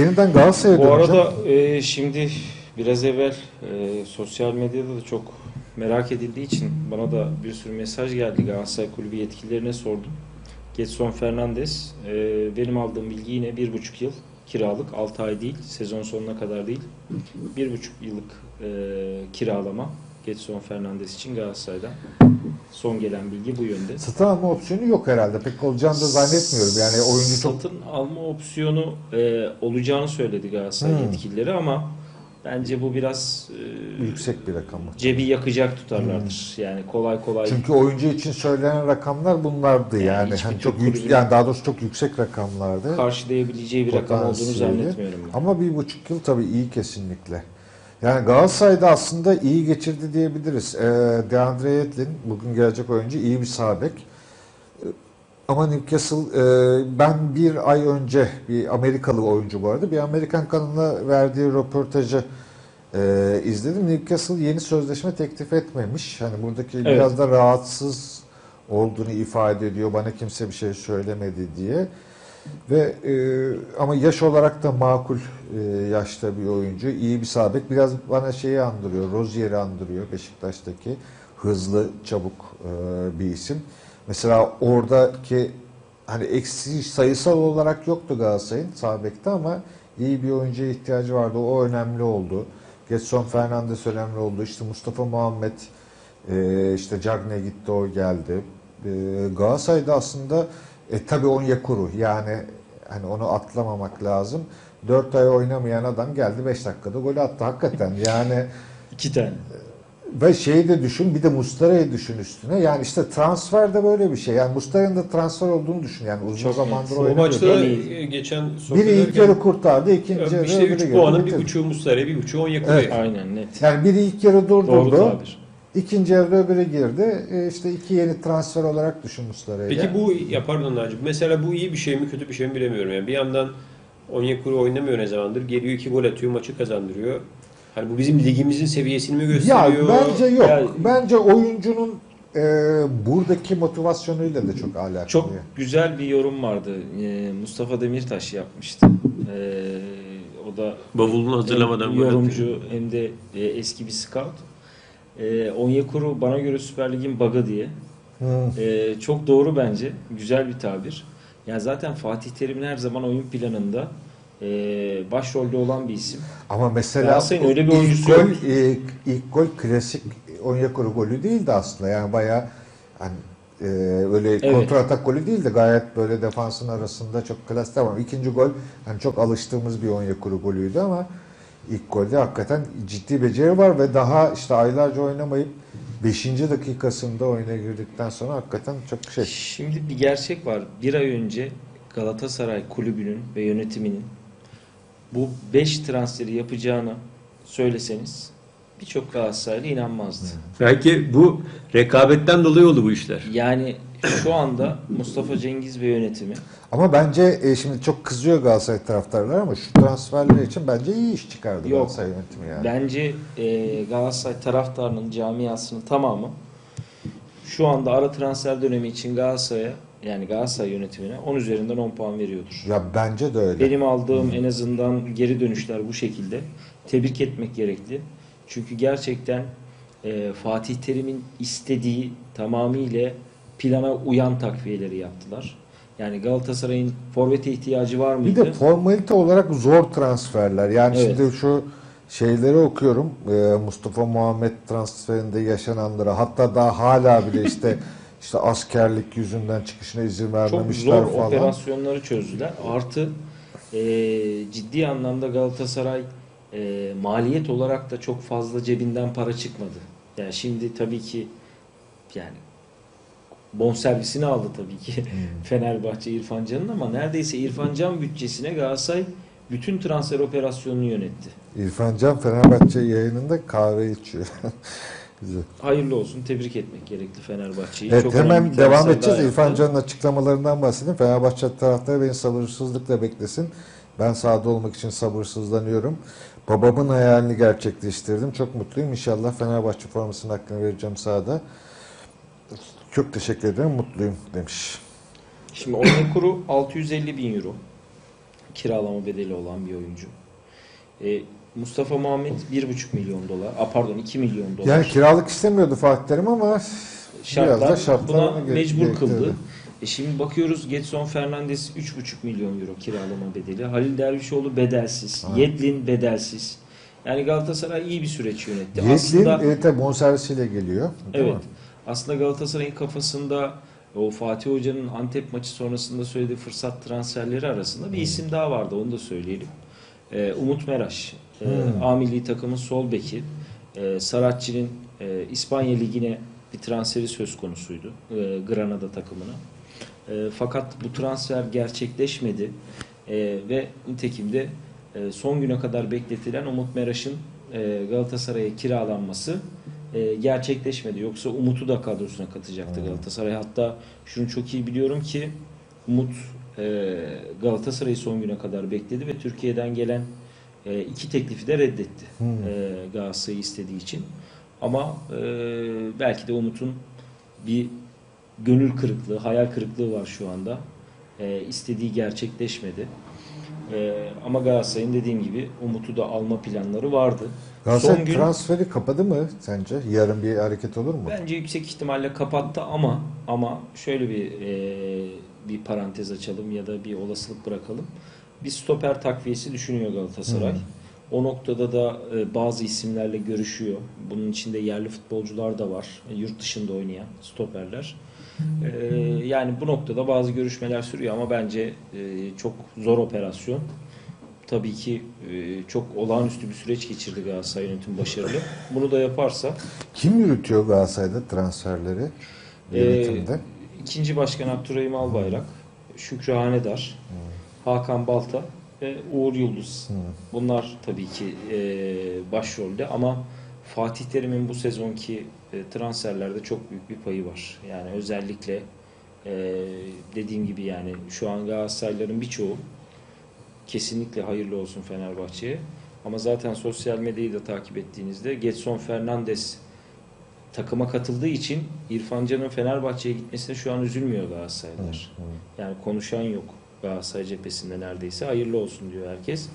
yeniden Galatasaray'a Bu döneceğim. arada e, şimdi biraz evvel e, sosyal medyada da çok merak edildiği için bana da bir sürü mesaj geldi. Galatasaray Kulübü yetkililerine sordum. Getson Fernandes e, benim aldığım bilgi yine bir buçuk yıl kiralık 6 ay değil sezon sonuna kadar değil bir buçuk yıllık e, kiralama Getson Fernandes için Galatasaray'dan son gelen bilgi bu yönde. Satın alma opsiyonu yok herhalde. Pek olacağını da zannetmiyorum. Yani oyuncu çok satın alma opsiyonu e, olacağını söyledi Galatasaray Hmm. yetkilileri ama bence bu biraz e, yüksek bir rakam. cebi yakacak tutarlardır. Yani kolay kolay Çünkü oyuncu için söylenen rakamlar bunlardı Yani yani. Hani çok yüksek, yani daha doğrusu çok yüksek rakamlardı. karşılayabileceği bir rakam olduğunu zannetmiyorum ben. Ama bir buçuk yıl tabii iyi kesinlikle. Yani Galatasaray'da aslında iyi geçirdi diyebiliriz. Ee, DeAndre Yedlin bugün gelecek oyuncu iyi bir sağ bek. Ee, Ama Newcastle e, ben bir ay önce bir Amerikalı oyuncu bu arada bir Amerikan kanalına verdiği röportajı e, izledim. Newcastle yeni sözleşme teklif etmemiş. Hani buradaki Evet. biraz da rahatsız olduğunu ifade ediyor. Bana kimse bir şey söylemedi diye. Ve e, ama yaş olarak da makul e, yaşta bir oyuncu. iyi bir sağ bek. Biraz bana şeyi andırıyor. Rozier'i andırıyor Beşiktaş'taki. Hızlı, çabuk e, bir isim. Mesela oradaki hani eksi sayısal olarak yoktu Galatasaray'ın sağ bekte ama iyi bir oyuncuya ihtiyacı vardı. O önemli oldu. Getson Fernandes önemli oldu. İşte Mustafa Muhammed e, işte Cagne gitti o geldi. E, Galatasaray'da aslında e, tabii Onyekuru yani hani onu atlamamak lazım. 4 ay oynamayan adam geldi 5 dakikada gol attı hakikaten. Yani İki tane. ve şeyi de düşün bir de Mustara'yı düşün üstüne. Yani işte transfer de böyle bir şey. Yani Mustara'nın da transfer olduğunu düşün. Yani uzun Çok zamandır. O oynamıyor. maçta Yani- geçen Biri ilk yarı kurtardı, ikinci yarı işte öbürü 3 girdi, puanın bir buçuğu Muslera'ya bir buçuğu Onyekuru'ya. Evet. Aynen net. Yani biri ilk yarı Doğru durdurdu. tabir. İkinci yarıda öbürü girdi. E işte iki yeni transfer olarak düşün Mustara'yı. Peki bu ya pardon Naci, mesela bu iyi bir şey mi kötü bir şey mi bilemiyorum. Yani bir yandan Onyekuru oynamıyor ne zamandır. Geliyor iki gol atıyor, maçı kazandırıyor. Hani bu bizim ligimizin seviyesini mi Ya gösteriyor? bence yok. Yani- bence oyuncunun e, buradaki motivasyonuyla da çok alakalı. Çok güzel bir yorum vardı. Ee, Mustafa Demirtaş yapmıştı. Ee, o da Bavulunu hazırlamadan hem yorumcu hem de e, eski bir scout. Ee, Onyekuru bana göre Süper Lig'in bug'ı diye. Ee, çok doğru bence. Güzel bir tabir. Yani zaten Fatih Terim'in her zaman oyun planında e, başrolde olan bir isim. Ama mesela Galatasaray'ın öyle bir ilk oyuncusu gol, yok. ilk, ilk gol klasik Onyekuru golü değildi aslında. Yani bayağı hani e, öyle Evet. kontratak golü değildi. Gayet böyle defansın arasında çok klas tamam. İkinci gol hani çok alıştığımız bir Onyekuru golüydü ama ilk golde hakikaten ciddi beceri var ve daha işte aylarca oynamayıp 5. dakikasında oyuna girdikten sonra hakikaten çok şey. Şimdi bir gerçek var. Bir ay önce Galatasaray kulübünün ve yönetiminin bu 5 transferi yapacağını söyleseniz birçok Galatasaraylı inanmazdı. Belki bu rekabetten dolayı oldu bu işler. Yani şu anda Mustafa Cengiz ve yönetimi Ama bence e, şimdi çok kızıyor Galatasaray taraftarları ama şu transferler için bence iyi iş çıkardı Yok. Galatasaray yönetimi yani. bence e, Galatasaray taraftarının camiasının tamamı şu anda ara transfer dönemi için Galatasaray'a yani Galatasaray yönetimine 10 üzerinden 10 puan veriyordur. Ya bence de öyle. Benim aldığım en azından geri dönüşler bu şekilde. Tebrik etmek gerekli. Çünkü gerçekten e, Fatih Terim'in istediği tamamıyla plana uyan takviyeleri yaptılar. Yani Galatasaray'ın forvete ihtiyacı var Bir mıydı? de formalite olarak zor transferler. Yani Evet. şimdi şu şeyleri okuyorum. Ee, Mustafa Muhammed transferinde yaşananları hatta daha hala bile işte işte askerlik yüzünden çıkışına izin Çok vermemişler zor falan. operasyonları çözdüler. Artı e, ciddi anlamda Galatasaray e, maliyet olarak da çok fazla cebinden para çıkmadı. Yani şimdi tabii ki yani bonservisini aldı tabii ki Fenerbahçe İrfan Can'ın ama neredeyse İrfan Can bütçesine Galatasaray bütün transfer operasyonunu yönetti. İrfan Can Fenerbahçe yayınında kahve içiyor. Güzel. Hayırlı olsun. Tebrik etmek gerekli Fenerbahçe'yi. Evet Çok hemen devam edeceğiz. İrfan. Can'ın açıklamalarından bahsedeyim. Fenerbahçe taraftarı beni sabırsızlıkla beklesin. Ben sahada olmak için sabırsızlanıyorum. Babamın hayalini gerçekleştirdim. Çok mutluyum. İnşallah Fenerbahçe formasının hakkını vereceğim sahada. Çok teşekkür ederim. Mutluyum demiş. Şimdi Onyekuru 650 bin euro. kiralama bedeli olan bir oyuncu. E, Mustafa Muhammed 1,5 milyon dolar. A, pardon 2 milyon dolar. Yani kiralık istemiyordu Fatih Terim ama şartlar, biraz da şartlar buna mecbur kıldı. E şimdi bakıyoruz Getson Fernandes 3,5 milyon euro kiralama bedeli. Halil Dervişoğlu bedelsiz. Evet. Yedlin bedelsiz. Yani Galatasaray iyi bir süreç yönetti. Yetlin Aslında e, tabii bonservisiyle geliyor. değil evet. mi? Aslında Galatasaray'ın kafasında o Fatih Hoca'nın Antep maçı sonrasında söylediği fırsat transferleri arasında bir isim daha vardı. Onu da söyleyelim. E, Umut Meraş. E, Hmm. A milli takımın sol beki. E, Saratçı'nın e, İspanya Ligi'ne bir transferi söz konusuydu. E, Granada takımına. E, fakat bu transfer gerçekleşmedi. E, ve nitekim de e, son güne kadar bekletilen Umut Meraş'ın e, Galatasaray'a kiralanması e, gerçekleşmedi. Yoksa Umut'u da kadrosuna katacaktı. Galatasaray. Hatta şunu çok iyi biliyorum ki Umut e, Galatasaray'ı son güne kadar bekledi ve Türkiye'den gelen e, iki teklifi de reddetti. Hmm. E, Galatasaray'ı istediği için. Ama e, belki de Umut'un bir gönül kırıklığı, hayal kırıklığı var şu anda. E, istediği gerçekleşmedi. E, ama Galatasaray'ın dediğim gibi Umut'u da alma planları vardı. Galatasaray Son gün- transferi kapadı mı sence? Yarın bir hareket olur mu? Bence yüksek ihtimalle kapattı ama ama şöyle bir e, bir parantez açalım ya da bir olasılık bırakalım. Bir stoper takviyesi düşünüyor Galatasaray. Hı. O noktada da e, bazı isimlerle görüşüyor. Bunun içinde yerli futbolcular da var. Yurt dışında oynayan stoperler. E, yani bu noktada bazı görüşmeler sürüyor ama bence e, çok zor operasyon. Tabii ki e, çok olağanüstü bir süreç geçirdi Galatasaray yönetim başarılı. Bunu da yaparsa Kim yürütüyor Galatasaray'da transferleri? Ee, Yönetimde. İkinci Başkan Abdurrahim Albayrak, Şükrü Hanedar, Hakan Balta ve Uğur Yıldız. Bunlar tabii ki e, başrolde ama Fatih Terim'in bu sezonki e, transferlerde çok büyük bir payı var. Yani özellikle e, dediğim gibi yani şu an Galatasaraylıların birçoğu kesinlikle hayırlı olsun Fenerbahçe'ye. Ama zaten sosyal medyayı da takip ettiğinizde Getson Fernandes takıma katıldığı için İrfan Can'ın Fenerbahçe'ye gitmesine şu an üzülmüyor Galatasaraylılar. Yani konuşan yok Galatasaray cephesinde neredeyse. Hayırlı olsun diyor herkes.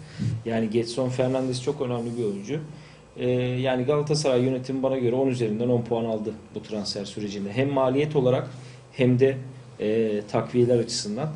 Yani Getson Fernandes çok önemli bir oyuncu. Ee, yani Galatasaray yönetimi bana göre 10 üzerinden 10 puan aldı bu transfer sürecinde. Hem maliyet olarak hem de e, takviyeler açısından.